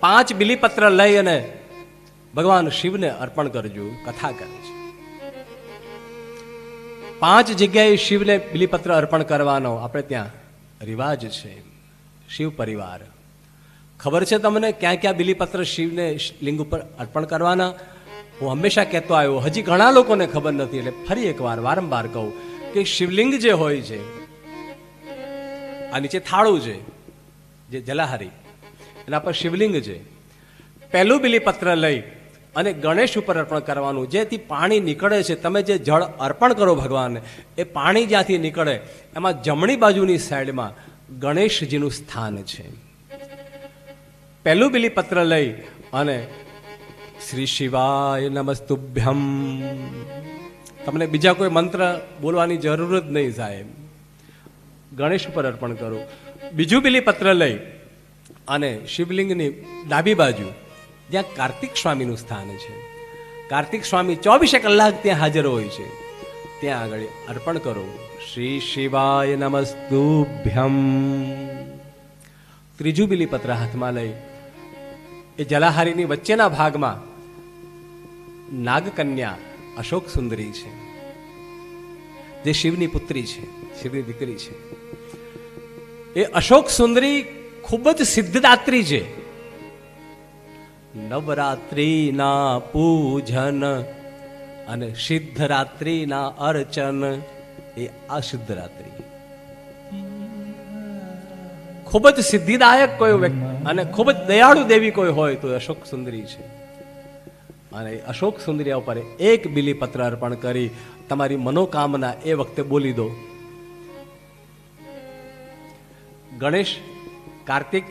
પાંચ બિલીપત્ર લઈ અને ભગવાન શિવને અર્પણ કરજો, કથા કરે છે. પાંચ જગ્યાએ શિવને બિલીપત્ર અર્પણ કરવાનો આપણે ત્યાં રિવાજ છે. શિવ પરિવાર. ખબર છે તમને ક્યાં ક્યાં બિલીપત્ર શિવને લિંગ ઉપર અર્પણ કરવાના? હું હંમેશા કહેતો આવ્યો, હજી ઘણા લોકોને ખબર નથી, એટલે ફરી એકવાર વારંવાર કહું કે શિવલિંગ જે હોય છે, આ નીચે થાળું છે, જે જલાહારી. એના પર શિવલિંગ છે. પહેલું બિલીપત્ર લઈ અને ગણેશ ઉપર અર્પણ કરવાનું. જેથી પાણી નીકળે છે. તમે જે જળ અર્પણ કરો ભગવાનને, એ પાણી જ્યાંથી નીકળે, એમાં જમણી બાજુની સાઈડમાં ગણેશજીનું સ્થાન છે. પહેલું બિલીપત્ર લઈ અને શ્રી શિવાય નમસ્તુભ્યમ. તમને બીજા કોઈ મંત્ર બોલવાની જરૂર જ નહીં સાહેબ. ગણેશ ઉપર અર્પણ કરો. બીજું બિલીપત્ર લઈ અને શિવલિંગની ડાબી બાજુ જ્યાં કાર્તિક સ્વામીનું સ્થાન છે. કાર્તિક સ્વામી ચોવીસે કલાક ત્યાં હાજર હોય છે. ત્યાં આગળ અર્પણ કરો. શ્રી શિવાય નમસ્તુભ્યમ. ત્રીજું બિલીપત્ર હાથમાં લઈ એ જલાહારીની વચ્ચેના ભાગમાં નાગકન્યા અશોક સુંદરી છે. જે શિવની પુત્રી છે, શિવની દીકરી છે. એ અશોક સુંદરી ખૂબ જ સિદ્ધદાત્રી છે. નવરાત્રિના પૂજન અને સિદ્ધરાત્રિના અર્ચન એ આ સિદ્ધરાત્રિ ખૂબ જ સિદ્ધિદાયક કોઈ વ્યક્તિ અને ખૂબ જ દયાળુ દેવી કોઈ હોય તો અશોક સુંદરી છે. અને અશોક સુંદરિયા ઉપર એક બિલી પત્ર અર્પણ કરી તમારી મનોકામના એ વખતે બોલી દો. ગણેશ કાર્તિક,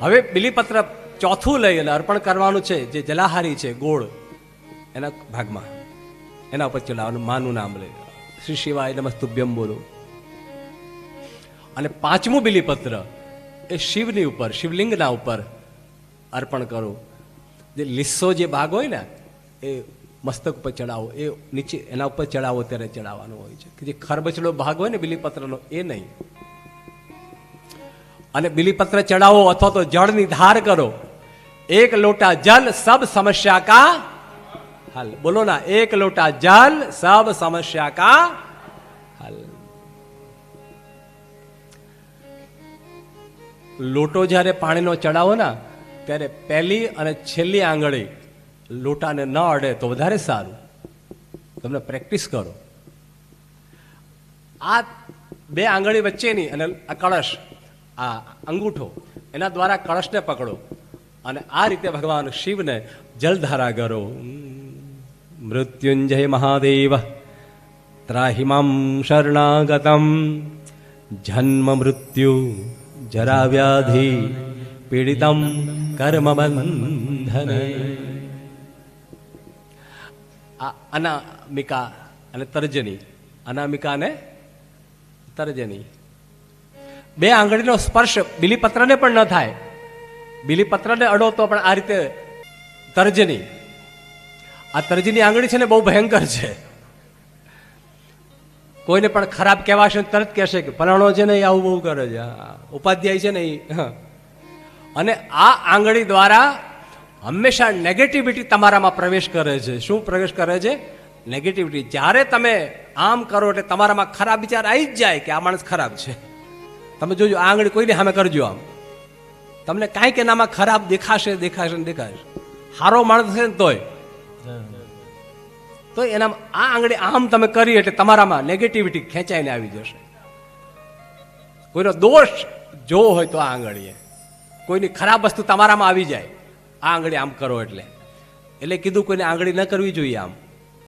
હવે બિલીપત્ર ચોથું લઈ અને અર્પણ કરવાનું છે, જે જલાહારી છે, ગોળ, એના ભાગમાં. એના ઉપર ચડાવવાનું માનું નામ લઈ શ્રી શિવાય નમસ્તુભ્યમ બોલો. અને પાંચમું બિલીપત્ર, એ શિવની ઉપર, શિવલિંગના ઉપર અર્પણ કરો. જે લીસ્સો જે ભાગ હોય ને, એ મસ્તક ઉપર ચડાવો. એ નીચે, એના ઉપર ચડાવો, ત્યારે ચડાવવાનો હોય છે. કે જે ખરબચડો ભાગ હોય ને બિલીપત્રનો, એ નહીં. અને બિલીપત્ર ચડાવો અથવા તો જળની ધાર કરો. એક લોટા જલ સબ સમસ્યા કા હલ. બોલો ના, એક લોટા જલ સબ સમસ્યા કા હલ. લોટો જ્યારે પાણીનો ચડાવો ને, ત્યારે પહેલી અને છેલ્લી આંગળી લોટાને ન અડે તો વધારે સારું. તમને પ્રેક્ટિસ કરો. આ બે આંગળી વચ્ચેની અને આ કળશ આ અંગૂઠો, એના દ્વારા કળશને પકડો અને આ રીતે ભગવાન શિવને જલધારા કરો. મૃત્યુંજય મહાદેવ, ત્રાહિમામ શરણાગતમ, જન્મ મૃત્યુ જરા વ્યાધિ પીડિતમ કર્મ બંધન. અનામિકા અને તર્જની અનામિકા અને તર્જની બે આંગળીનો સ્પર્શ બિલીપત્રને પણ ન થાય. બિલીપત્રને અડો તો પણ આ રીતે તર્જની. આ તર્જની આંગળી છે ને બહુ ભયંકર છે. કોઈને પણ ખરાબ કહેવાશે તરત કહેશે કે ફલાણો છે ને એ આવું બહુ કરે છે. ઉપાધ્યાય છે ને એ. અને આ આંગળી દ્વારા હંમેશા નેગેટિવિટી તમારામાં પ્રવેશ કરે છે. શું પ્રવેશ કરે છે? નેગેટિવિટી જ્યારે તમે આમ કરો એટલે તમારામાં ખરાબ વિચાર આવી જ જાય કે આ માણસ ખરાબ છે. તમે જોજો, આ આંગળી કોઈને સામે કરજો આમ. તમને કાંઈક એનામાં ખરાબ દેખાશે દેખાશે ને દેખાશે. સારો માણસ છે ને તોય. તો એના આ આંગળી આમ તમે કરી એટલે તમારામાં નેગેટિવિટી ખેંચાઈને આવી જશે. કોઈનો દોષ જોવો હોય તો આ આંગળીએ. કોઈની ખરાબ વસ્તુ તમારામાં આવી જાય. આ આંગળી આમ કરો એટલે. એટલે કીધું કોઈને આંગળી ન કરવી જોઈએ આમ.